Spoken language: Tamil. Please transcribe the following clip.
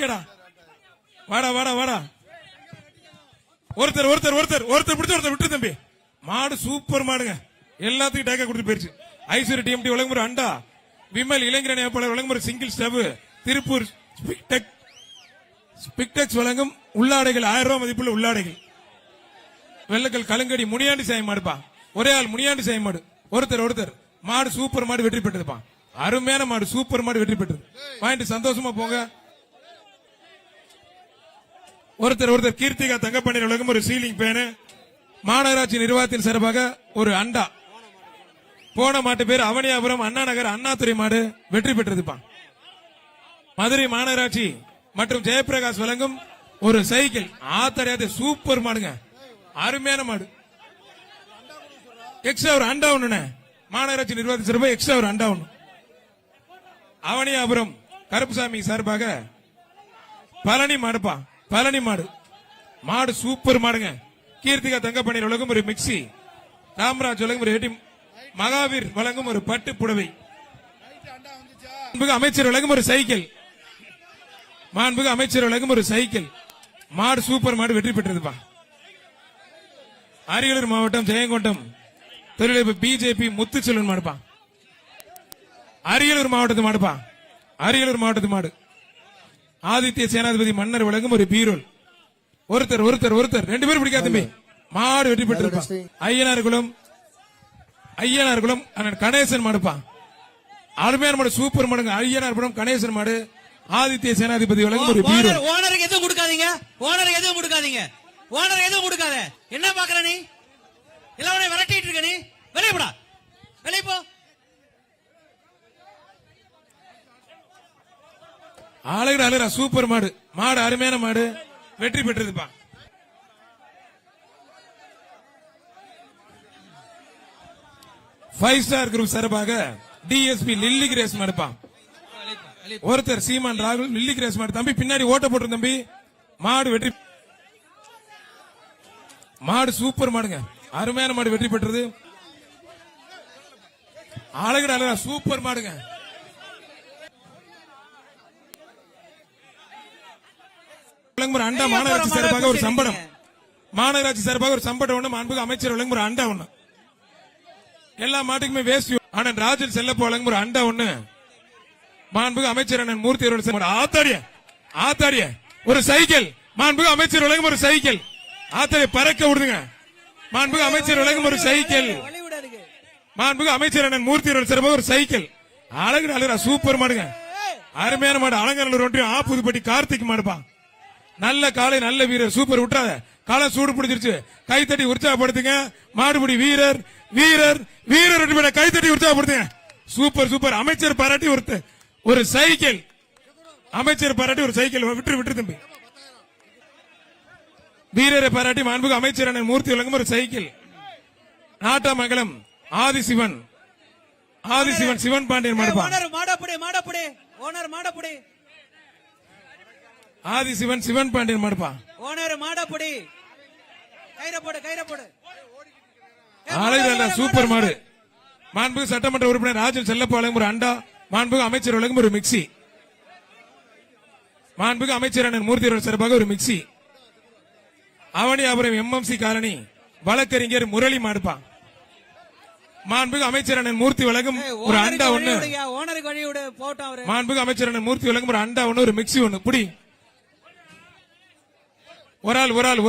ஓகேடா. வாடா வாடா வாடா. ஒருத்தர் ஒருத்தர் ஒருத்தர் ஒருத்தர் பிடிச்ச ஒருத்தர் விட்டு தம்பி. மாடு சூப்பர் மாடுங்க. எல்லாத்துக்கும் டேக்கா கொடுத்து போயிருச்சு. ஐஸ்வர்ய டிஎம்டி உலகமுறை அண்டா. விமல் இளைஞரணி வேட்பாளர் உலகமுறை சிங்கிள் ஸ்டவ் திருப்பூர் ஸ்பிக்டெக் ஸ்பிக்டெக்ஸ் வழங்கும் உள்ளாடைகள். ஆயிரம் ரூபாய் மதிப்புள்ள உள்ளாடைகள். வெள்ளக்கல் கலங்கடி முனியாண்டி சாய் மாடுப்பா. ஒரே ஆள் முனியாண்டி சாயம் மாடு. ஒருத்தர் ஒருத்தர். மாடு சூப்பர் மாடு வெற்றி பெற்றதுப்பா. அருமையான மாடு சூப்பர் மாடு வெற்றி பெற்றது. வாங்கிட்டு சந்தோஷமா போங்க. ஒருத்தர் ஒருத்தர் கீர்த்திகா தங்கப்பண்ணி உலகம் ஒரு சீலிங் பேனு மாநகராட்சி நிர்வாகத்தின் சார்பாக ஒரு அண்டா. போன மாட்டு பேர் அவனியாபுரம் அண்ணா நகர் அண்ணாதுரை மாடு வெற்றி பெற்றதுப்பா மதுரை மாநகராட்சி மற்றும் ஜெயபிரகாஷ் வழங்கும் ஒரு சைக்கிள். ஆத்தடையாத சூப்பர் மாடுங்க. அருமையான மாடு. எக்ஸ்ட்ரா ஒரு அண்டா ஒண்ணு மாநகராட்சி நிர்வாகத்தின் சார்பாக எக்ஸ்ட்ரா ஒரு அண்டா ஒண்ணு. அவனியாபுரம் கருப்புசாமி சார்பாக பழனி மாடுப்பா. பழனி மாடு. மாடு சூப்பர் மாடுங்க. கீர்த்திகா தங்கப்பண்ணீர் உலகம் ஒரு மிக்சி ராமராஜ் உலகம் ஒரு ஹெட்டி மகாவீர் வழங்கும் ஒரு பட்டு புடவை. மாண்புமிகு அமைச்சர் வழங்கும் ஒரு சைக்கிள். மாண்புமிகு அமைச்சர் வழங்கும் ஒரு சைக்கிள். மாடு சூப்பர் மாடு வெற்றி பெற்றதுப்பா. அரியலூர் மாவட்டம் ஜெயங்கொண்டம். தொழிலதிபர் பிஜேபி முத்துச்செல்வன் மாடுப்பா. அரியலூர் மாவட்டத்து மாடுப்பா. அரியலூர் மாவட்டத்து மாடு. ஆதித்ய சேனாதிபதி மன்னர் விளங்கும் ஒரு பீரோல் ஒருத்தர் ஒருத்தர் ஒருத்தர். ரெண்டு பேரும் பிடிக்காத தம்பி. மாடு வெற்றி பெற்றிருப்பான் ஐயனார் குளம் ஐயனார் அண்ணன் கணேசன் மாடுப்பா அருமையான மாடு சூப்பர் மாடுங்க. ஐயனார் குளம் கணேசன் மாடு. ஆதித்ய சேனாதிபதி வழங்கும் ஒரு பீரோல் ஓனர் ஓனருக்கு எதுவும் கொடுக்காதீங்க. ஓனருக்கு எதுவும் கொடுக்காதீங்க. ஓனர் எதுவும் கொடுக்காத. என்ன பாக்குற நீ? இல்லவனை விரட்டிட்டு இருக்க நீ. வெளியே போடா. வெளியே போ. அழகு அழகா சூப்பர் மாடு. மாடு அருமையான மாடு. வெற்றி பெற்றதுப்பா. ஃபைவ் ஸ்டார் குரூப் சார்பாக டிஎஸ்பி லில்லி கிரேஸ் மாடுப்பா. ஒருத்தர் சீமான் ராகுல் லில்லி கிரேஸ் மாடு. தம்பி பின்னாடி ஓட்ட போட்டு தம்பி. மாடு வெற்றி மாடு சூப்பர் மாடுங்க. அருமையான மாடு வெற்றி பெற்றது. அழகு அழகா சூப்பர் மாடுங்க. வழங்குமுறை அண்டா மாநகராட்சி சார்பாக ஒரு சம்பளம் மாநகராட்சி சார்பாக ஒரு சம்பளம் ஒண்ணு மாண்புக்கு அமைச்சர் வழங்குமுறை அண்டா ஒண்ணு. எல்லா மாட்டுக்குமே வேஸ்ட் அண்ணன் ராஜன் செல்லப்ப வழங்குமுறை அண்டா ஒண்ணு. மாண்புக்கு அமைச்சர் அண்ணன் மூர்த்தி அவர்கள் ஆத்தாடிய ஆத்தாடிய. ஒரு சைக்கிள். மாண்புக்கு அமைச்சர் வழங்கும் ஒரு சைக்கிள். ஆத்தாடிய பறக்க விடுங்க. மாண்புக்கு அமைச்சர் வழங்கும் ஒரு சைக்கிள். மாண்புக்கு அமைச்சர் அண்ணன் மூர்த்தி அவர்கள் சிறப்பாக ஒரு சைக்கிள். அழகு அழகா சூப்பர் மாடுங்க. அருமையான மாடு அலங்காநல்லூர் ஒன்றியம் ஆப்புதுப்பட்டி கார்த்திக் மாடுப்பா. நல்ல காலை நல்ல வீரர். சூப்பர் விட்டாத காலை சூடு பிடிச்சிருச்சு. கைத்தட்டி உற்சாகப்படுத்துங்க. மாடுபிடி வீரர் வீரர் வீரர் ரெண்டு பேரை கைத்தட்டி உற்சாகப்படுத்துங்க. சூப்பர் சூப்பர் அமைச்சர் பாராட்டி ஒருத்தர் ஒரு சைக்கிள். அமைச்சர் பாராட்டி ஒரு சைக்கிள். விட்டு விட்டு தம்பி. வீரரை பாராட்டி மாண்புக்கு அமைச்சர் அண்ணன் மூர்த்தி விளங்கும் ஒரு சைக்கிள். நாட்டாமங்கலம் ஆதிசிவன். ஆதிசிவன் சிவன் பாண்டியன் மாடுப்பா ஓனர் மாடப்படி மாடப்படி. ஓனர் மாடப்படி. ஆதிசிவன் சிவன் பாண்டியன் மாடுப்பா. ஓனர் மாடப்படி. கயிற போடு கயிற போடு. அழகு சூப்பர் மாடு. மாண்புக்கு சட்டமன்ற உறுப்பினர் ராஜன் செல்லப்பா வழங்கும் ஒரு அண்டா மாண்புக்கு அமைச்சர் வழங்கும் ஒரு மிக்சி மாண்புக்கு அமைச்சர் அண்ணன் மூர்த்தி அவர்கள் சார்பாக ஒரு மிக்சி அவனியாபுரம் எம்எம்சி காலனி வழக்கறிஞர் முரளி மாடுப்பா. மாண்புக்கு அமைச்சர் அண்ணன் மூர்த்தி வழங்கும் ஒரு அண்டா ஒண்ணு. மாண்புக்கு அமைச்சர் அண்ணன் மூர்த்தி வழங்கும் ஒரு அண்டா ஒண்ணு ஒரு மிக்சி ஒண்ணு. புடி. ஒரு ஆள் ஒரு ஆள்